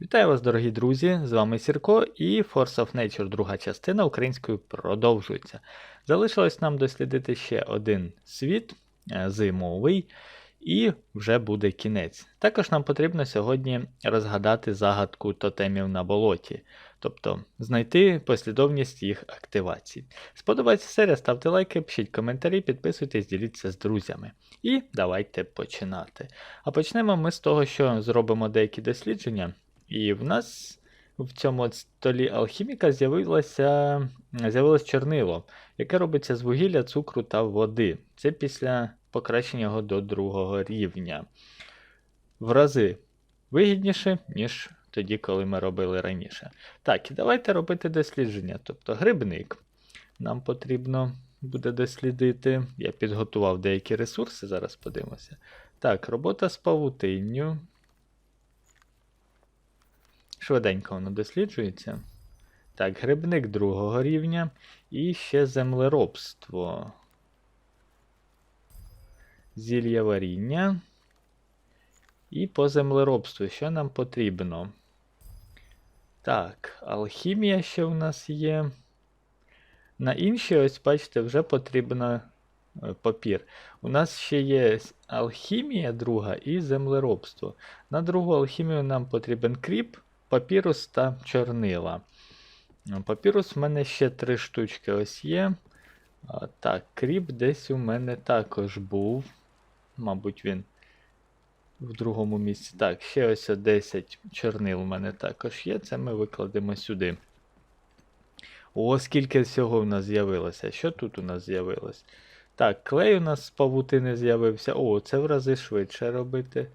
Вітаю вас, дорогі друзі! З вами Сірко і Force of Nature, друга частина українською продовжується. Залишилось нам дослідити ще один світ е, зимовий, і вже буде кінець. Також нам потрібно сьогодні розгадати загадку тотемів на болоті, тобто знайти послідовність їх активації. Сподобається серія, ставте лайки, пишіть коментарі, підписуйтесь, діліться з друзями. І давайте починати. А почнемо ми з того, що зробимо деякі дослідження. І в нас в цьому столі алхіміка з'явилося, з'явилось чорнило, яке робиться з вугілля, цукру та води. Це після покращення його до другого рівня. В рази вигідніше, ніж тоді, коли ми робили раніше. Так, і давайте робити дослідження. Тобто грибник. Нам потрібно буде дослідити. Я підготував деякі ресурси, зараз подивимося. Так, робота з павутинню. Швиденько воно досліджується. Так, грибник другого рівня. І ще землеробство. Зілля варіння. І по землеробству, що нам потрібно? Так, алхімія ще у нас є. На інші, ось, бачите, вже потрібно е, папір. У нас ще є алхімія друга і землеробство. На другу алхімію нам потрібен кріп, папірус та чорнила. Папірус в мене ще три штучки ось є. Так, кріп десь у мене також був. Мабуть, він в другому місці. Так, ще ось 10 чорнил у мене також є. Це ми викладемо сюди. О, скільки всього в нас з'явилося. Що тут у нас з'явилось? Так, клей у нас з павутини з'явився. О, це в рази швидше робити.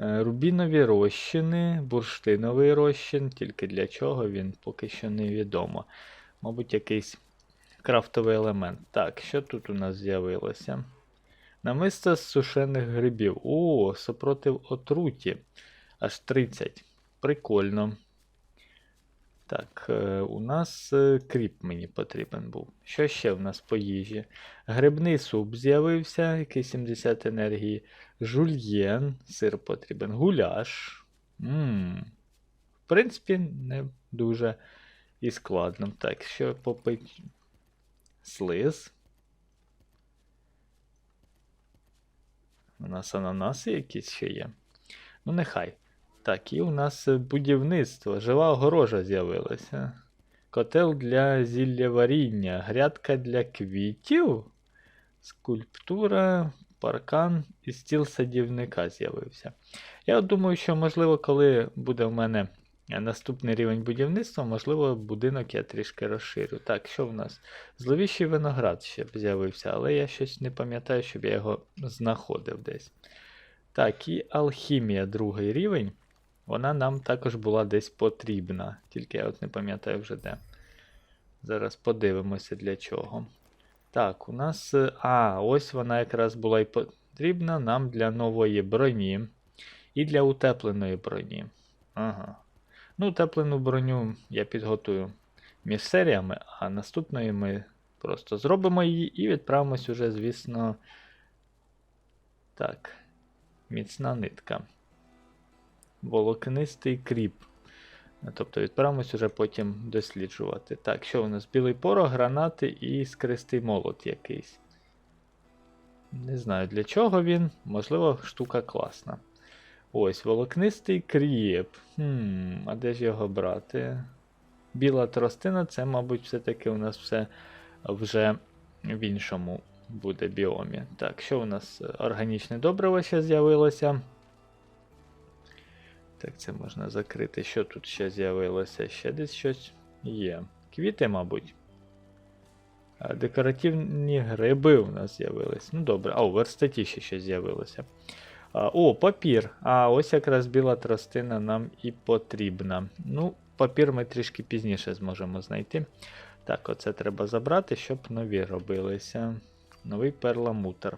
Е, Рубінові розчини, бурштиновий розчин, тільки для чого він поки що невідомо. Мабуть, якийсь крафтовий елемент. Так, що тут у нас з'явилося? Намисто з сушених грибів. О, супротив отруті. Аж 30. Прикольно. Так, е, у нас е, кріп мені потрібен був. Що ще в нас по їжі? Грибний суп з'явився, який 70 енергії. Жульєн, сир потрібен. Гуляш. Ммм. В принципі, не дуже і складно. Так, що попить? Слиз. У нас ананаси якісь ще є. Ну, нехай. Так, і у нас е, будівництво. Жива огорожа з'явилася. Котел для зілля варіння, грядка для квітів, скульптура, паркан і стіл садівника з'явився. Я думаю, що, можливо, коли буде в мене е, наступний рівень будівництва, можливо, будинок я трішки розширю. Так, що в нас? Зловіщий виноград ще з'явився, але я щось не пам'ятаю, щоб я його знаходив десь. Так, і алхімія, другий рівень. Вона нам також була десь потрібна. Тільки я от не пам'ятаю вже де. Зараз подивимося для чого. Так, у нас. е, А, ось вона якраз була і потрібна нам для нової броні. І для утепленої броні. Ага. Ну, утеплену броню я підготую між серіями, а наступної ми просто зробимо її і відправимось уже, звісно. Так. Міцна нитка. Волокнистий кріп. Тобто відправимось уже потім досліджувати. Так, що у нас? Білий порох, гранати і скристий молот якийсь. Не знаю для чого він. Можливо, штука класна. Ось, волокнистий кріп. Хм, а де ж його брати? Біла тростина, це, мабуть, все-таки у нас все вже в іншому буде біомі. Так, що у нас? Органічне добриво ще з'явилося. Так, це можна закрити. Що тут ще з'явилося? Ще десь щось є. Квіти, мабуть. Декоративні гриби у нас з'явились. Ну добре, а у верстаті ще щось з'явилося. О, папір. А ось якраз біла тростина нам і потрібна. Ну, папір ми трішки пізніше зможемо знайти. Так, оце треба забрати, щоб нові робилися. Новий перламутр.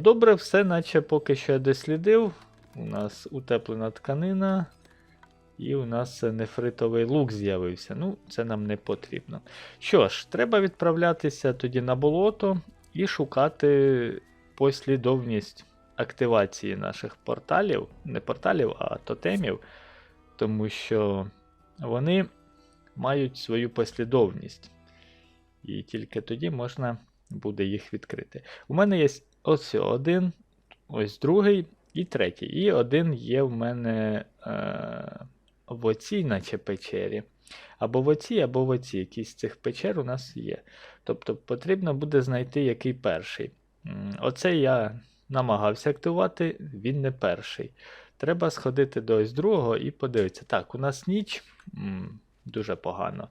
Добре, все, наче поки що я дослідив. У нас утеплена тканина. І у нас нефритовий лук з'явився. Ну, це нам не потрібно. Що ж, треба відправлятися тоді на болото і шукати послідовність активації наших порталів, не порталів, а тотемів. тому що вони мають свою послідовність. І тільки тоді можна буде їх відкрити. У мене є ось один, ось другий і третій. І один є в мене е, в оцій, наче печері. Або в оцій, або в оцій. Якісь цих печер у нас є. Тобто потрібно буде знайти, який перший. М, Оцей я намагався активувати, він не перший. Треба сходити до ось другого і подивитися. Так, у нас ніч. Дуже погано.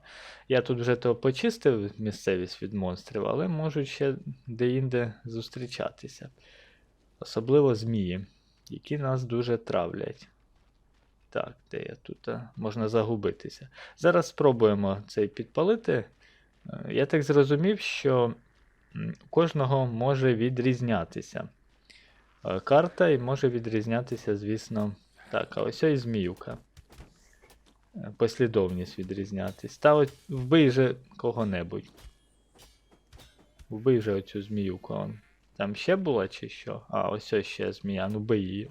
Я тут вже то почистив місцевість від монстрів, але можуть ще де-інде зустрічатися. Особливо змії, які нас дуже травлять. Так, де я тут? Можна загубитися. Зараз спробуємо цей підпалити. Е, Я так зрозумів, що кожного може відрізнятися е, карта і може відрізнятися, звісно. Так, а ось і зміюка. Е, Послідовність відрізнятись. Та от вбий же кого-небудь. Вбий же оцю зміюку. Там ще була чи що? А, ось ось ще змія, ну бий її.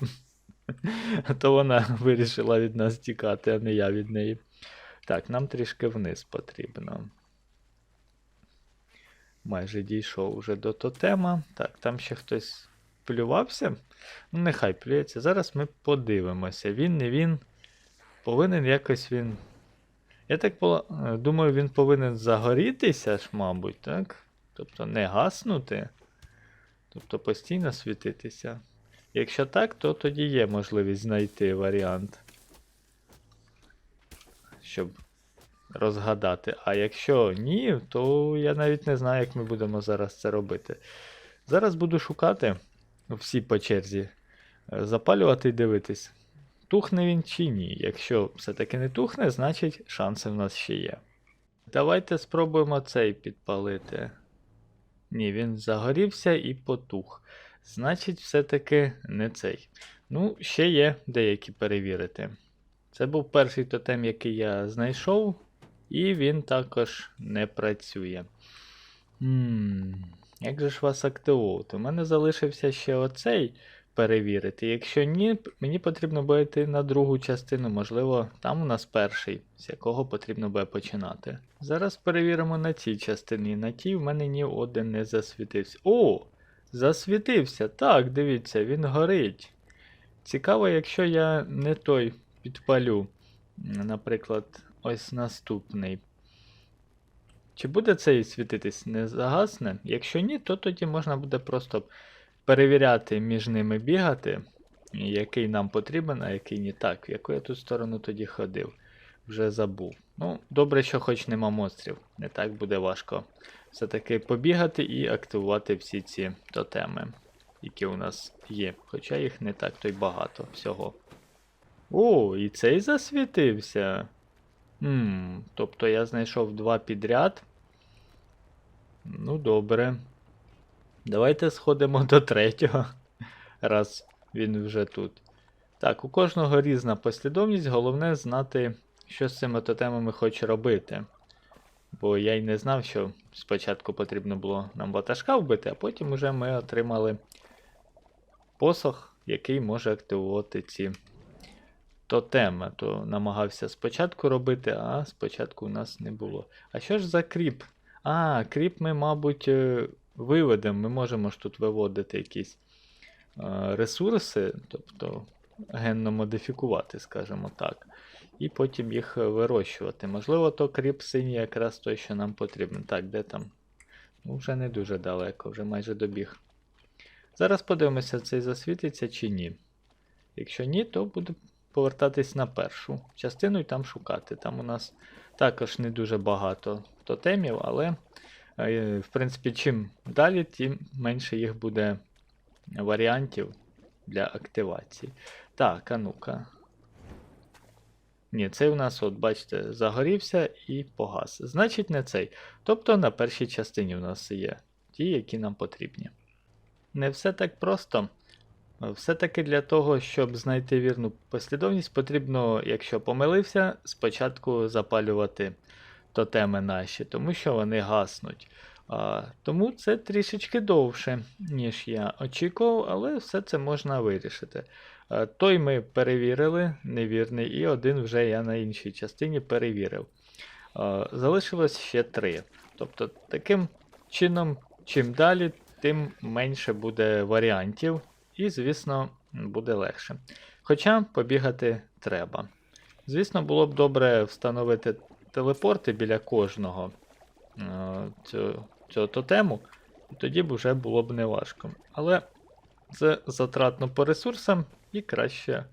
То вона вирішила від нас тікати, а не я від неї. Так, нам трішки вниз потрібно. Майже дійшов уже до тотема. Так, там ще хтось плювався. Ну, нехай плюється. Зараз ми подивимося. Він, не він. Повинен якось він. Я так думаю, він повинен загорітися ж, мабуть, так? Тобто не гаснути. Тобто постійно світитися. Якщо так, то тоді є можливість знайти варіант. Щоб розгадати. А якщо ні, то я навіть не знаю, як ми будемо зараз це робити. Зараз буду шукати всі по черзі, е, запалювати і дивитись, тухне він чи ні. Якщо все-таки не тухне, значить шанси в нас ще є. Давайте спробуємо цей підпалити. Ні, він загорівся і потух. Значить, все-таки не цей. Ну, ще є деякі перевірити. Це був перший тотем, який я знайшов, і він також не працює. М, Як же ж вас активувати? У мене залишився ще оцей перевірити. Якщо ні, мені потрібно буде йти на другу частину, можливо, там у нас перший, з якого потрібно буде починати. Зараз перевіримо на цій частині. На тій в мене ні один не засвітився. О! Засвітився! Так, дивіться, він горить. Цікаво, якщо я не той підпалю. Наприклад, ось наступний. Чи буде цей світитись не загасне? Якщо ні, то тоді можна буде просто перевіряти між ними бігати, який нам потрібен, а який ні. Так, в яку я тут сторону тоді ходив. Вже забув. Ну, добре, що хоч нема монстрів. Не так буде важко все-таки побігати і активувати всі ці тотеми, які у нас є. Хоча їх не так то й багато всього. О, і цей засвітився. Хм, тобто я знайшов два підряд. Ну, добре. Давайте сходимо до третього, раз він вже тут. Так, у кожного різна послідовність, головне знати, що з цими тотемами хоче робити. Бо я й не знав, що спочатку потрібно було нам ватажка вбити, а потім уже ми отримали посох, який може активувати ці тотеми. То намагався спочатку робити, а спочатку у нас не було. А що ж за кріп? А, кріп ми, мабуть, е, виведемо. Ми можемо ж тут виводити якісь е, ресурси, тобто генно модифікувати, скажімо так. І потім їх вирощувати. Можливо, то кріп синій якраз той, що нам потрібен. Так, де там? Ну, вже не дуже далеко, вже майже добіг. Зараз подивимося, цей засвітиться чи ні. Якщо ні, то буде повертатись на першу частину і там шукати. Там у нас також не дуже багато тотемів, але, в принципі, чим далі, тим менше їх буде варіантів для активації. Так, а ну-ка. Ні, цей у нас, от, бачите, загорівся і погас. Значить, не цей. Тобто на першій частині у нас є ті, які нам потрібні. Не все так просто. Все-таки для того, щоб знайти вірну послідовність, потрібно, якщо помилився, спочатку запалювати тотеми наші, тому що вони гаснуть. А, тому це трішечки довше, ніж я очікував, але все це можна вирішити. Е, Той ми перевірили, невірний, і один вже я на іншій частині перевірив. Е, Залишилось ще три. Тобто, таким чином, чим далі, тим менше буде варіантів, і, звісно, буде легше. Хоча побігати треба. Звісно, було б добре встановити телепорти біля кожного е, цього, цього тотему, тоді б вже було б неважко. Але це затратно по ресурсам, і краще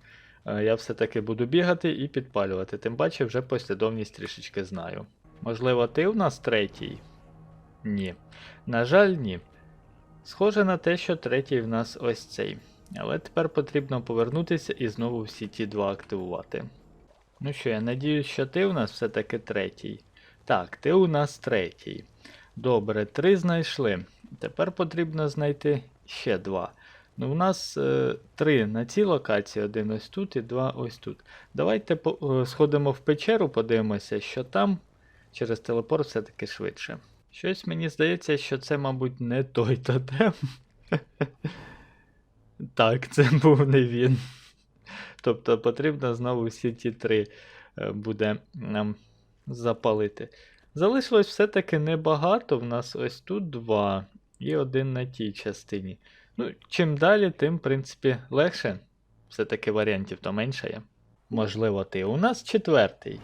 е, я все-таки буду бігати і підпалювати. Тим паче вже послідовність трішечки знаю. Можливо, ти у нас третій? Ні. На жаль, ні. Схоже на те, що третій в нас ось цей. Але тепер потрібно повернутися і знову всі ті два активувати. Ну що, я надіюсь, що ти у нас все-таки третій. Так, ти у нас третій. Добре, три знайшли. Тепер потрібно знайти ще два. Ну, у нас е, три на цій локації, один ось тут і два ось тут. Давайте по, е, сходимо в печеру, подивимося, що там через телепорт все-таки швидше. Щось мені здається, що це, мабуть, не той тотем. Так, це був не він. Тобто потрібно знову всі ті три е, буде нам запалити. Залишилось все-таки небагато. В нас ось тут два і один на тій частині. Ну, чим далі, тим, в принципі, легше. Все-таки варіантів то менше є. Можливо, ти у нас четвертий.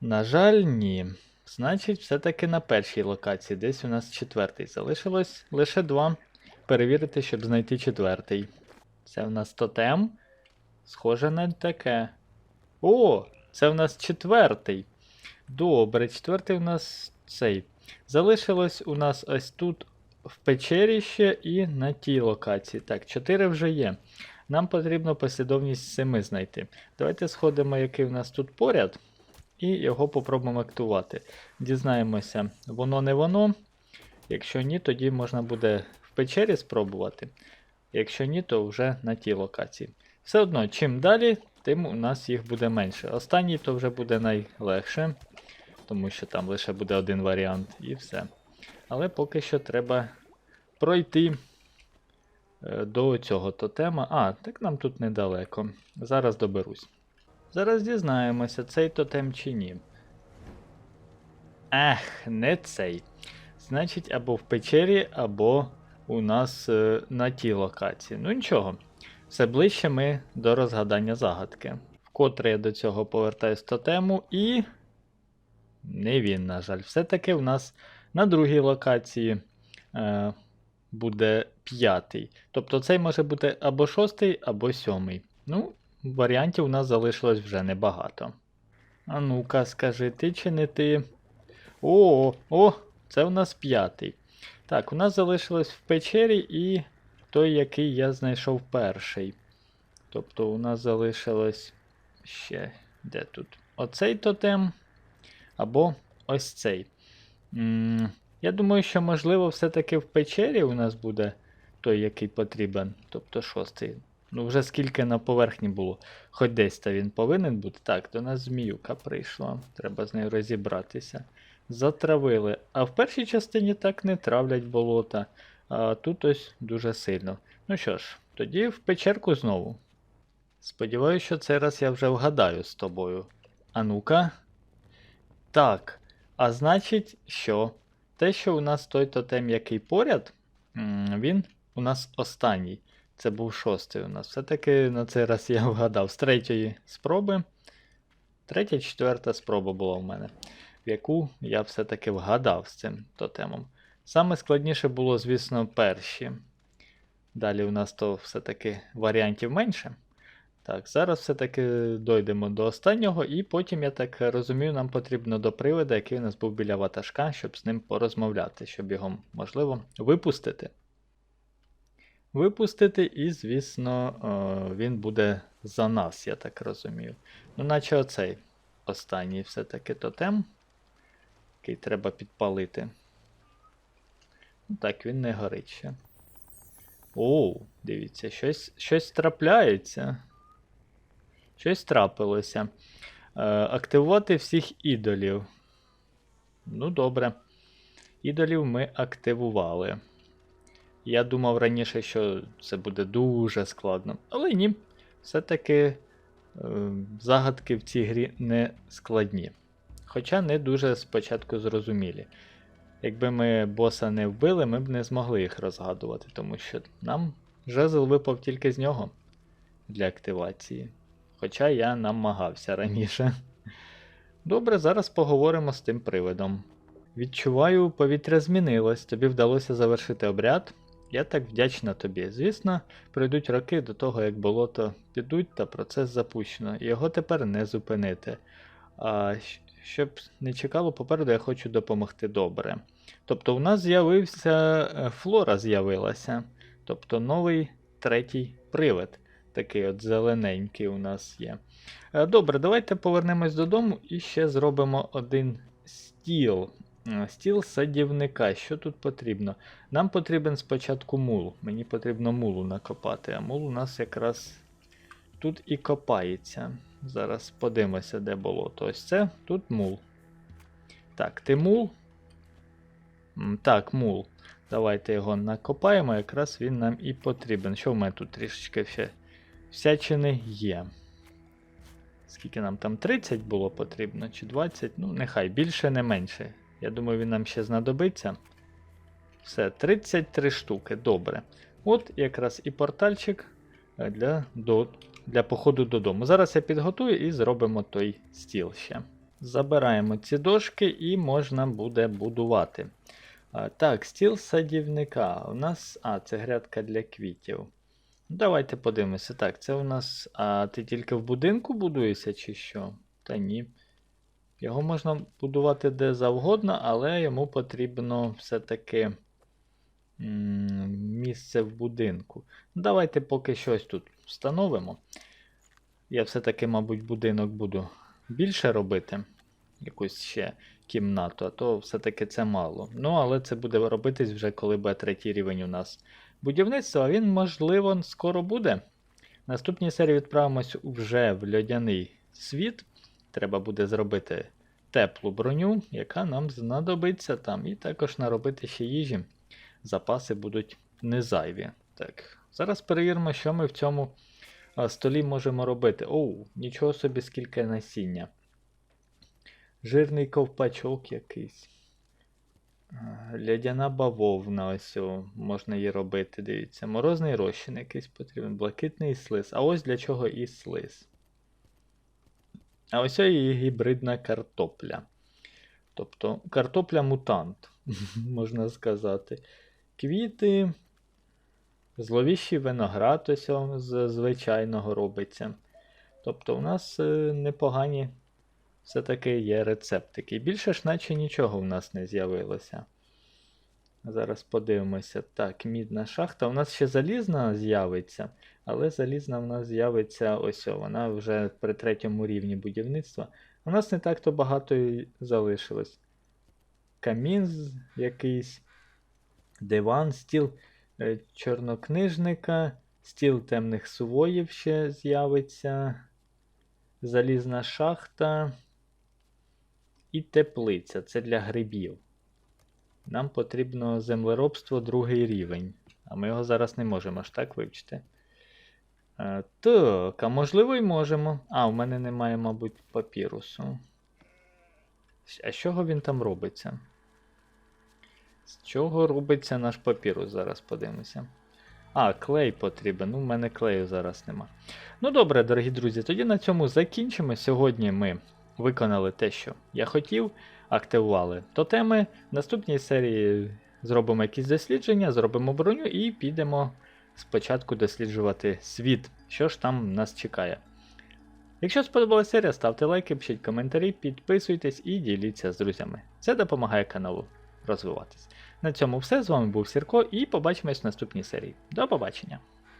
На жаль, ні. Значить, все-таки на першій локації, десь у нас четвертий. Залишилось лише два. Перевірити, щоб знайти четвертий. Це в нас тотем. Схоже на таке. О, це в нас четвертий. Добре, четвертий у нас цей. Залишилось у нас ось тут в печері ще і на тій локації. Так, 4 вже є. Нам потрібно послідовність 7 знайти. Давайте сходимо, який в нас тут поряд, і його попробуємо актувати. Дізнаємося, воно не воно. Якщо ні, тоді можна буде в печері спробувати. Якщо ні, то вже на тій локації. Все одно, чим далі, тим у нас їх буде менше. Останній то вже буде найлегше, тому що там лише буде один варіант і все. Але поки що треба пройти е, до цього тотема. А, так нам тут недалеко. Зараз доберусь. Зараз дізнаємося, цей тотем чи ні. Ех, не цей. Значить, або в печері, або у нас е, на тій локації. Ну нічого. Все ближче ми до розгадання загадки. Вкотре я до цього повертаюсь тотему і. Не він, на жаль. Все-таки в нас на другій локації е, буде п'ятий. Тобто цей може бути або шостий, або сьомий. Ну, варіантів у нас залишилось вже небагато. А ну-ка, скажи, ти чи не ти? О, о, це у нас п'ятий. Так, у нас залишилось в печері і той, який я знайшов перший. Тобто у нас залишилось ще де тут? Оцей тотем. Або ось цей. М, Я думаю, що можливо все-таки в печері у нас буде той, який потрібен. Тобто шостий. Ну, вже скільки на поверхні було. Хоч десь то він повинен бути. Так, до нас зміюка прийшла. Треба з нею розібратися. Затравили. А в першій частині так не травлять болота. А тут ось дуже сильно. Ну що ж, тоді в печерку знову. Сподіваюся, що цей раз я вже вгадаю з тобою. А ну-ка. Так. А значить, що? Те, що у нас той тотем, який поряд, він у нас останній. Це був шостий у нас. Все-таки на цей раз я вгадав з третьої спроби. Третя, четверта спроба була в мене, в яку я все-таки вгадав з цим тотемом. Саме складніше було, звісно, перші. Далі у нас то все-таки варіантів менше. Так, зараз все-таки дойдемо до останнього, і потім, я так розумію, нам потрібно до привода, який у нас був біля ватажка, щоб з ним порозмовляти, щоб його, можливо, випустити. Випустити, і, звісно, він буде за нас, я так розумію. Ну, наче оцей останній все-таки тотем, який треба підпалити. Так, він не горить ще. Оу, дивіться, щось, щось трапляється. Щось трапилося. Е, активувати всіх ідолів. Ну, добре. Ідолів ми активували. Я думав раніше, що це буде дуже складно. Але ні, все-таки е, загадки в цій грі не складні. Хоча не дуже спочатку зрозумілі. Якби ми боса не вбили, ми б не змогли їх розгадувати, тому що нам жезл випав тільки з нього для активації. Хоча я намагався раніше. Добре, зараз поговоримо з тим привидом. Відчуваю, повітря змінилось, тобі вдалося завершити обряд. Я так вдячна тобі. Звісно, пройдуть роки до того, як болото підуть, та процес запущено, його тепер не зупинити. А щоб не чекало попереду, я хочу допомогти добре. Тобто, у нас з'явився е, флора з'явилася. Тобто новий третій привид. Такий от зелененький у нас є. Е, Добре, давайте повернемось додому і ще зробимо один стіл. Е, Стіл садівника. Що тут потрібно? Нам потрібен спочатку мул. Мені потрібно мулу накопати, а мул у нас якраз тут і копається. Зараз подивимося, де болото. Ось це тут мул. Так, ти мул. Так, мул. Давайте його накопаємо, якраз він нам і потрібен. Що в мене тут трішечки ще всячини є. Скільки нам там 30 було потрібно, чи 20? Ну, нехай більше, не менше. Я думаю, він нам ще знадобиться. Все, 33 штуки, добре. От якраз і портальчик для, до, для походу додому. Зараз я підготую і зробимо той стіл ще. Забираємо ці дошки і можна буде будувати. Так, стіл садівника. У нас. А, це грядка для квітів. Давайте подивимося. Так, це у нас. А ти тільки в будинку будуєшся чи що? Та ні. Його можна будувати де завгодно, але йому потрібно все-таки місце в будинку. Давайте поки щось тут встановимо. Я все-таки, мабуть, будинок буду більше робити. Якусь ще кімнату, а то все-таки це мало. Ну, але це буде робитись вже коли буде третій рівень у нас будівництва. Він, можливо, скоро буде. Наступній серії відправимось вже в льодяний світ. Треба буде зробити теплу броню, яка нам знадобиться там. І також наробити ще їжі. Запаси будуть не зайві. Так, зараз перевіримо, що ми в цьому столі можемо робити. Оу, нічого собі, скільки насіння. Жирний ковпачок якийсь. Лядяна бавовна, ось о, можна її робити, дивіться. Морозний розчин якийсь потрібен, блакитний слиз. А ось для чого і слиз. А ось і гібридна картопля. Тобто картопля мутант, можна сказати. Квіти, зловіщий виноград ось з звичайного робиться. Тобто, у нас е, непогані все-таки є рецептики. Більше ж наче нічого в нас не з'явилося. Зараз подивимося. Так, мідна шахта. У нас ще залізна з'явиться, але залізна в нас з'явиться ось вона вже при третьому рівні будівництва. У нас не так-то багато і залишилось. Камін якийсь, диван, стіл е, чорнокнижника, стіл темних сувоїв ще з'явиться. Залізна шахта і теплиця. Це для грибів. Нам потрібно землеробство другий рівень. А ми його зараз не можемо аж так вивчити. Е, так, а можливо і можемо. А, у мене немає, мабуть, папірусу. А з чого він там робиться? З чого робиться наш папірус? Зараз подивимося. А, клей потрібен. Ну, в мене клею зараз нема. Ну добре, дорогі друзі, тоді на цьому закінчимо. Сьогодні ми виконали те, що я хотів, активували тотеми. В наступній серії зробимо якісь дослідження, зробимо броню і підемо спочатку досліджувати світ, що ж там нас чекає. Якщо сподобалася серія, ставте лайки, пишіть коментарі, підписуйтесь і діліться з друзями. Це допомагає каналу розвиватись. На цьому все. З вами був Сірко і побачимось в наступній серії. До побачення!